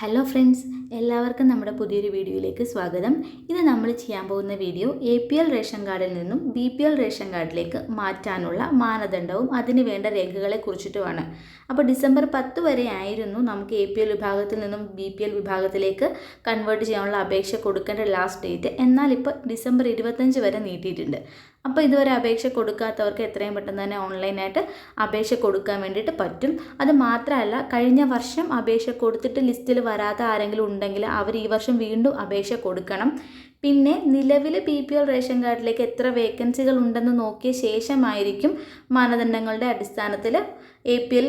Hello friends എല്ലാവർക്കും നമ്മുടെ പുതിയൊരു വീഡിയോയിലേക്ക് സ്വാഗതം. ഇത് നമ്മൾ ചെയ്യാൻ പോകുന്ന video A P L ration കാർഡിൽ നിന്നും ബി പി എൽ റേഷൻ കാർഡിലേക്ക് മാറ്റാനുള്ള മാനദണ്ഡവും അതിന് വേണ്ട രേഖകളെ കുറിച്ചിട്ടുമാണ്. അപ്പോൾ ഡിസംബർ പത്ത് വരെ ആയിരുന്നു നമുക്ക് എ പി എൽ വിഭാഗത്തിൽ നിന്നും ബി പി എൽ വിഭാഗത്തിലേക്ക് കൺവേർട്ട് ചെയ്യാനുള്ള അപേക്ഷ കൊടുക്കേണ്ട ലാസ്റ്റ് ഡേറ്റ് എന്നാൽ ഇപ്പോൾ ഡിസംബർ ഇരുപത്തഞ്ച് വരെ നീട്ടിയിട്ടുണ്ട്. അപ്പോൾ ഇതുവരെ അപേക്ഷ കൊടുക്കാത്തവർക്ക് എത്രയും പെട്ടെന്ന് തന്നെ ഓൺലൈനായിട്ട് അപേക്ഷ കൊടുക്കാൻ വേണ്ടിയിട്ട് പറ്റും. അത് മാത്രമല്ല കഴിഞ്ഞ വർഷം അപേക്ഷ കൊടുത്തിട്ട് ലിസ്റ്റിൽ വരാത്ത ആരെങ്കിലും ഉണ്ടെങ്കിൽ അവർ ഈ വർഷം വീണ്ടും അപേക്ഷ കൊടുക്കണം. പിന്നെ നിലവിൽ പി പി എൽ റേഷൻ കാർഡിലേക്ക് എത്ര വേക്കൻസികൾ ഉണ്ടെന്ന് നോക്കിയ ശേഷമായിരിക്കും മാനദണ്ഡങ്ങളുടെ അടിസ്ഥാനത്തിൽ എ പി എൽ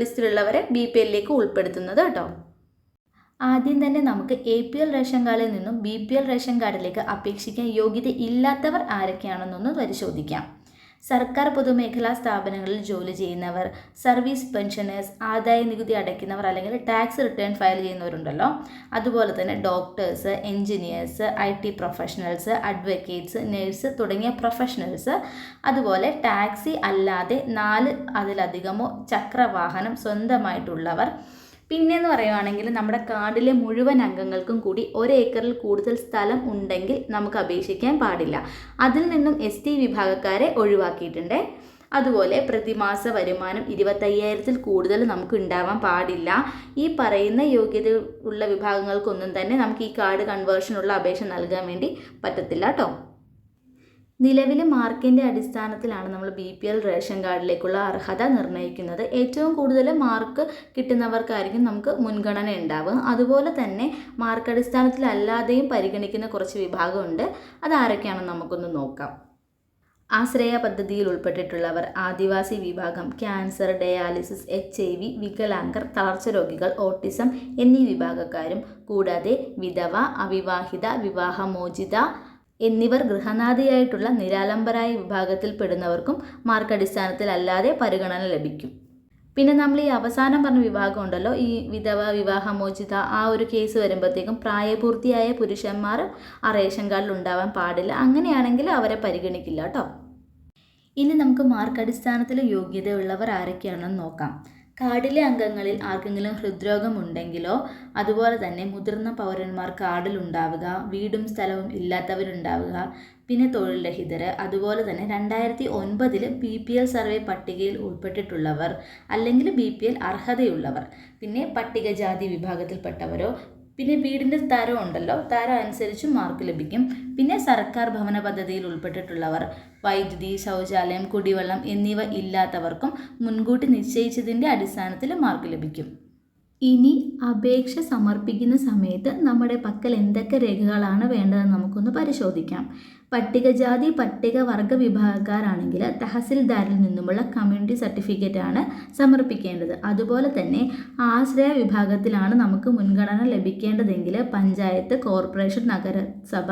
ലിസ്റ്റിലുള്ളവരെ ബി പി എല്ലിലേക്ക് ഉൾപ്പെടുത്തുന്നത് കേട്ടോ. ആദ്യം തന്നെ നമുക്ക് എ പി എൽ റേഷൻ കാർഡിൽ നിന്നും ബി പി എൽ റേഷൻ കാർഡിലേക്ക് അപേക്ഷിക്കാൻ യോഗ്യത ഇല്ലാത്തവർ ആരൊക്കെയാണെന്നൊന്ന് പരിശോധിക്കാം. സർക്കാർ പൊതുമേഖലാ സ്ഥാപനങ്ങളിൽ ജോലി ചെയ്യുന്നവർ സർവീസ് പെൻഷനേഴ്സ് ആദായ നികുതി അടയ്ക്കുന്നവർ അല്ലെങ്കിൽ ടാക്സ് റിട്ടേൺ ഫയൽ ചെയ്യുന്നവരുണ്ടല്ലോ. അതുപോലെ തന്നെ doctors engineers I T professionals advocates nurse തുടങ്ങിയ പ്രൊഫഷണൽസ്. അതുപോലെ ടാക്സി അല്ലാതെ നാല് അതിലധികമോ ചക്രവാഹനം സ്വന്തമായിട്ടുള്ളവർ പിന്നെന്ന് പറയുവാണെങ്കിൽ നമ്മുടെ കാർഡിലെ മുഴുവൻ അംഗങ്ങൾക്കും കൂടി ഒരേക്കറിൽ കൂടുതൽ സ്ഥലം ഉണ്ടെങ്കിൽ നമുക്ക് അപേക്ഷിക്കാൻ പാടില്ല. അതിൽ നിന്നും എസ് ടി വിഭാഗക്കാരെ ഒഴിവാക്കിയിട്ടുണ്ട്. അതുപോലെ പ്രതിമാസ വരുമാനം ഇരുപത്തയ്യായിരത്തിൽ കൂടുതൽ നമുക്ക് ഉണ്ടാവാൻ പാടില്ല. ഈ പറയുന്ന യോഗ്യത ഉള്ള വിഭാഗങ്ങൾക്കൊന്നും തന്നെ നമുക്ക് ഈ കാർഡ് കൺവേർഷനുള്ള അപേക്ഷ നൽകാൻ വേണ്ടി പറ്റത്തില്ല കേട്ടോ. നിലവിലെ മാർക്കിന്റെ അടിസ്ഥാനത്തിലാണ് നമ്മൾ ബി പി എൽ റേഷൻ കാർഡിലേക്കുള്ള അർഹത നിർണയിക്കുന്നത്. ഏറ്റവും കൂടുതൽ മാർക്ക് കിട്ടുന്നവർക്കായിരിക്കും നമുക്ക് മുൻഗണന ഉണ്ടാവുക. അതുപോലെ തന്നെ മാർക്ക് അടിസ്ഥാനത്തിലല്ലാതെയും പരിഗണിക്കുന്ന കുറച്ച് വിഭാഗമുണ്ട്. അതാരൊക്കെയാണെന്ന് നമുക്കൊന്ന് നോക്കാം. ആശ്രയ പദ്ധതിയിൽ ഉൾപ്പെട്ടിട്ടുള്ളവർ ആദിവാസി വിഭാഗം cancer dialysis H I V വികലാംഗർ തളർച്ച രോഗികൾ ഓട്ടിസം എന്നീ വിഭാഗക്കാരും കൂടാതെ വിധവ അവിവാഹിത വിവാഹമോചിത എന്നിവർ ഗൃഹനാഥിയായിട്ടുള്ള നിരാലംബരായ വിഭാഗത്തിൽപ്പെടുന്നവർക്കും മാർക്ക് അടിസ്ഥാനത്തിലല്ലാതെ പരിഗണന ലഭിക്കും. പിന്നെ നമ്മൾ ഈ അവസാനം പറഞ്ഞ വിഭാഗം ഉണ്ടല്ലോ ഈ വിധവ വിവാഹമോചിത ആ ഒരു കേസ് വരുമ്പോഴത്തേക്കും പ്രായപൂർത്തിയായ പുരുഷന്മാർ ആ റേഷൻ കാർഡിൽ ഉണ്ടാവാൻ പാടില്ല. അങ്ങനെയാണെങ്കിൽ അവരെ പരിഗണിക്കില്ല കേട്ടോ. ഇനി നമുക്ക് മാർക്ക് അടിസ്ഥാനത്തിൽ യോഗ്യതയുള്ളവർ ആരൊക്കെയാണെന്ന് നോക്കാം. കാർഡിലെ അംഗങ്ങളിൽ ആർക്കെങ്കിലും ഹൃദ്രോഗമുണ്ടെങ്കിലോ അതുപോലെ തന്നെ മുതിർന്ന പൗരന്മാർ കാർഡിൽ ഉണ്ടാവുക വീടും സ്ഥലവും ഇല്ലാത്തവരുണ്ടാവുക പിന്നെ തൊഴിൽ രഹിതർ അതുപോലെ തന്നെ രണ്ടായിരത്തി ഒൻപതിൽ ബി പി എൽ സർവേ പട്ടികയിൽ ഉൾപ്പെട്ടിട്ടുള്ളവർ അല്ലെങ്കിൽ ബി പി എൽ അർഹതയുള്ളവർ പിന്നെ പട്ടികജാതി വിഭാഗത്തിൽപ്പെട്ടവരോ പിന്നെ വീടിന്റെ തരം ഉണ്ടല്ലോ. തരം അനുസരിച്ച് മാർക്ക് ലഭിക്കും. പിന്നെ സർക്കാർ ഭവന പദ്ധതിയിൽ ഉൾപ്പെട്ടിട്ടുള്ളവർ വൈദ്യുതി ശൗചാലയം കുടിവെള്ളം എന്നിവ ഇല്ലാത്തവർക്കും മുൻകൂട്ടി നിശ്ചയിച്ചതിന്റെ അടിസ്ഥാനത്തിൽ മാർക്ക് ലഭിക്കും. ഇനി അപേക്ഷ സമർപ്പിക്കുന്ന സമയത്ത് നമ്മുടെ പക്കൽ എന്തൊക്കെ രേഖകളാണ് വേണ്ടതെന്ന് നമുക്കൊന്ന് പരിശോധിക്കാം. പട്ടികജാതി പട്ടികവർഗ വിഭാഗക്കാരാണെങ്കിൽ തഹസിൽദാരിൽ നിന്നുമുള്ള കമ്മ്യൂണിറ്റി സർട്ടിഫിക്കറ്റ് ആണ് സമർപ്പിക്കേണ്ടത്. അതുപോലെ തന്നെ ആശ്രയ വിഭാഗത്തിലാണ് നമുക്ക് മുൻഗണന ലഭിക്കേണ്ടതെങ്കിൽ പഞ്ചായത്ത് കോർപ്പറേഷൻ നഗരസഭ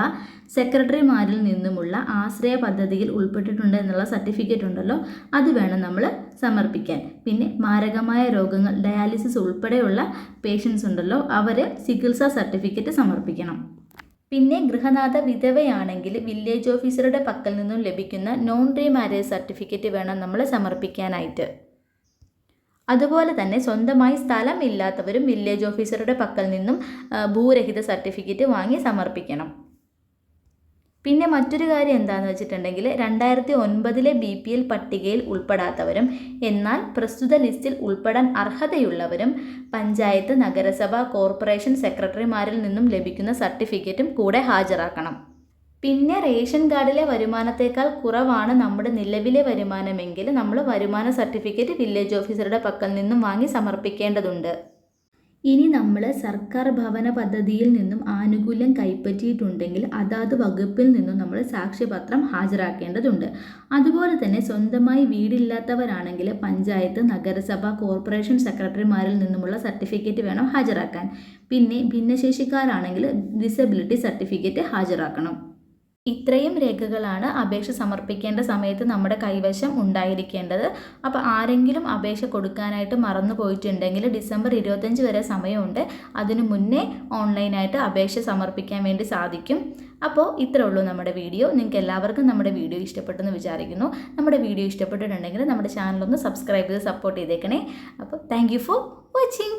സെക്രട്ടറിമാരിൽ നിന്നുമുള്ള ആശ്രയ പദ്ധതിയിൽ ഉൾപ്പെട്ടിട്ടുണ്ട് എന്നുള്ള സർട്ടിഫിക്കറ്റ് ഉണ്ടല്ലോ അത് വേണം നമ്മൾ സമർപ്പിക്കാൻ. പിന്നെ മാരകമായ രോഗങ്ങൾ ഡയാലിസിസ് ഉൾപ്പെടെയുള്ള പേഷ്യൻസ് ഉണ്ടല്ലോ അവർ ചികിത്സാ സർട്ടിഫിക്കറ്റ് സമർപ്പിക്കണം. പിന്നെ ഗൃഹനാഥ വിധവയാണെങ്കിൽ വില്ലേജ് ഓഫീസറുടെ പക്കൽ നിന്നും ലഭിക്കുന്ന നോൺ റീ മാരേജ് സർട്ടിഫിക്കറ്റ് വേണം നമ്മൾ സമർപ്പിക്കാനായിട്ട്. അതുപോലെ തന്നെ സ്വന്തമായി സ്ഥലം ഇല്ലാത്തവരും വില്ലേജ് ഓഫീസറുടെ പക്കൽ നിന്നും ഭൂരഹിത സർട്ടിഫിക്കറ്റ് വാങ്ങി സമർപ്പിക്കണം. പിന്നെ മറ്റൊരു കാര്യം എന്താണെന്ന് വെച്ചിട്ടുണ്ടെങ്കിൽ രണ്ടായിരത്തി ഒൻപതിലെ ബി പി എൽ പട്ടികയിൽ ഉൾപ്പെടാത്തവരും എന്നാൽ പ്രസ്തുത ലിസ്റ്റിൽ ഉൾപ്പെടാൻ അർഹതയുള്ളവരും പഞ്ചായത്ത് നഗരസഭ കോർപ്പറേഷൻ സെക്രട്ടറിമാരിൽ നിന്നും ലഭിക്കുന്ന സർട്ടിഫിക്കറ്റും കൂടെ ഹാജരാക്കണം. പിന്നെ റേഷൻ കാർഡിലെ വരുമാനത്തേക്കാൾ കുറവാണ് നമ്മുടെ നിലവിലെ വരുമാനമെങ്കിൽ നമ്മൾ വരുമാന സർട്ടിഫിക്കറ്റ് വില്ലേജ് ഓഫീസറുടെ പക്കൽ നിന്നും വാങ്ങി സമർപ്പിക്കേണ്ടതുണ്ട്. ഇനി നമ്മൾ സർക്കാർ ഭവന പദ്ധതിയിൽ നിന്നും ആനുകൂല്യം കൈപ്പറ്റിയിട്ടുണ്ടെങ്കിൽ അതാത് വകുപ്പിൽ നിന്നും നമ്മൾ സാക്ഷ്യപത്രം ഹാജരാക്കേണ്ടതുണ്ട്. അതുപോലെ തന്നെ സ്വന്തമായി വീടില്ലാത്തവരാണെങ്കിൽ പഞ്ചായത്ത് നഗരസഭ കോർപ്പറേഷൻ സെക്രട്ടറിമാരിൽ നിന്നുമുള്ള സർട്ടിഫിക്കറ്റ് വേണം ഹാജരാക്കാൻ. പിന്നെ ഭിന്നശേഷിക്കാരാണെങ്കിൽ ഡിസബിലിറ്റി സർട്ടിഫിക്കറ്റ് ഹാജരാക്കണം. ഇത്രയും രേഖകളാണ് അപേക്ഷ സമർപ്പിക്കേണ്ട സമയത്ത് നമ്മുടെ കൈവശം ഉണ്ടായിരിക്കേണ്ടത്. അപ്പോൾ ആരെങ്കിലും അപേക്ഷ കൊടുക്കാനായിട്ട് മറന്നു പോയിട്ടുണ്ടെങ്കിൽ ഡിസംബർ ഇരുപത്തഞ്ച് വരെ സമയമുണ്ട്. അതിനു മുന്നേ ഓൺലൈനായിട്ട് അപേക്ഷ സമർപ്പിക്കാൻ വേണ്ടി സാധിക്കും. അപ്പോൾ ഇത്രേ ഉള്ളൂ നമ്മുടെ വീഡിയോ. നിങ്ങൾക്ക് എല്ലാവർക്കും നമ്മുടെ വീഡിയോ ഇഷ്ടപ്പെട്ടെന്ന് വിചാരിക്കുന്നു. നമ്മുടെ വീഡിയോ ഇഷ്ടപ്പെട്ടിട്ടുണ്ടെങ്കിൽ നമ്മുടെ ചാനലൊന്ന് സബ്സ്ക്രൈബ് ചെയ്ത് സപ്പോർട്ട് ചെയ്തേക്കണേ. അപ്പോൾ താങ്ക് ഫോർ വാച്ചിങ്